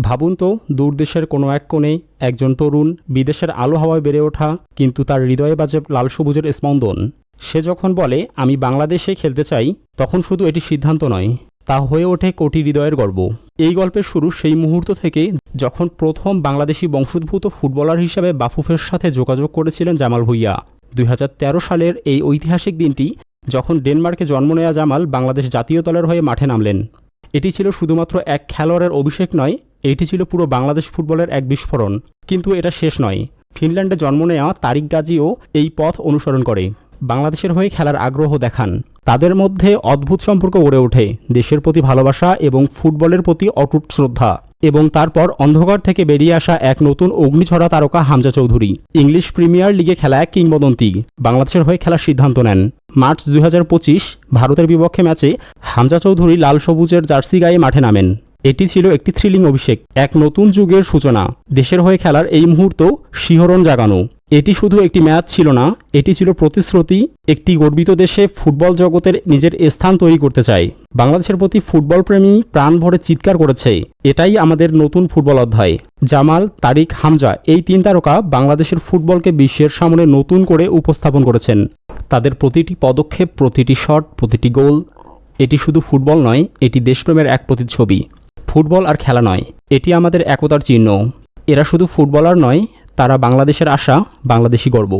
ভাবুন তো দূরদেশের কোনো এক কোণে একজন তরুণ বিদেশের আলো হাওয়ায় বেড়ে ওঠা কিন্তু তার হৃদয়ে বাজে লাল সবুজের স্পন্দন। সে যখন বলে, আমি বাংলাদেশে খেলতে চাই তখন শুধু এটি সিদ্ধান্ত নয়, তা হয়ে ওঠে কোটি হৃদয়ের গর্ব। এই গল্পের শুরু সেই মুহূর্ত থেকে যখন প্রথম বাংলাদেশি বংশোদ্ভূত ফুটবলার হিসেবে বাফুফের সাথে যোগাযোগ করেছিলেন জামাল ভুইয়া। দুই সালের এই ঐতিহাসিক দিনটি যখন ডেনমার্কে জন্ম নেয়া জামাল বাংলাদেশ জাতীয় দলের হয়ে মাঠে নামলেন। এটি ছিল শুধুমাত্র এক খেলোয়াড়ের অভিষেক নয় এটি ছিল পুরো বাংলাদেশ ফুটবলের এক বিস্ফোরণ। কিন্তু এটা শেষ নয়। ফিনল্যান্ডে জন্ম নেওয়া তারিক গাজীও এই পথ অনুসরণ করে। বাংলাদেশের হয়ে খেলার আগ্রহ দেখান। তাদের মধ্যে অদ্ভুত সম্পর্ক গড়ে ওঠে, দেশের প্রতি ভালোবাসা এবং ফুটবলের প্রতি অটুট শ্রদ্ধা। এবং তারপর অন্ধকার থেকে বেরিয়ে আসা এক নতুন অগ্নিছড়া তারকা হামজা চৌধুরী। ইংলিশ প্রিমিয়ার লিগে খেলা এক কিংবদন্তি। বাংলাদেশের হয়ে খেলার সিদ্ধান্ত নেন। মার্চ দুই হাজার পঁচিশ, ভারতের বিপক্ষে ম্যাচে হামজা চৌধুরী লাল সবুজের জার্সি গায়ে মাঠে নামেন। এটি ছিল একটি থ্রিলিং অভিষেক, এক নতুন যুগের সূচনা। দেশের হয়ে খেলার এই মুহূর্ত শিহরণ জাগানো। এটি শুধু একটি ম্যাচ ছিল না, এটি ছিল প্রতিশ্রুতি, একটি গর্বিত দেশে ফুটবল জগতের নিজের স্থান তৈরি করতে চায়। বাংলাদেশের প্রতি ফুটবল প্রেমী প্রাণ ভরে চিৎকার করেছে, এটাই আমাদের নতুন ফুটবল অধ্যায়। জামাল, তারিক, হামজা এই তিন তারকা বাংলাদেশের ফুটবলকে বিশ্বের সামনে নতুন করে উপস্থাপন করেছেন। তাদের প্রতিটি পদক্ষেপ, প্রতিটি শট, প্রতিটি গোল, এটি শুধু ফুটবল নয়, এটি দেশপ্রেমের এক প্রতিচ্ছবি। ফুটবল আর খেলা নয়, এটি আমাদের একতার চিহ্ন। এরা শুধু ফুটবলার নয়, তারা বাংলাদেশের আশা, বাংলাদেশি গর্ব।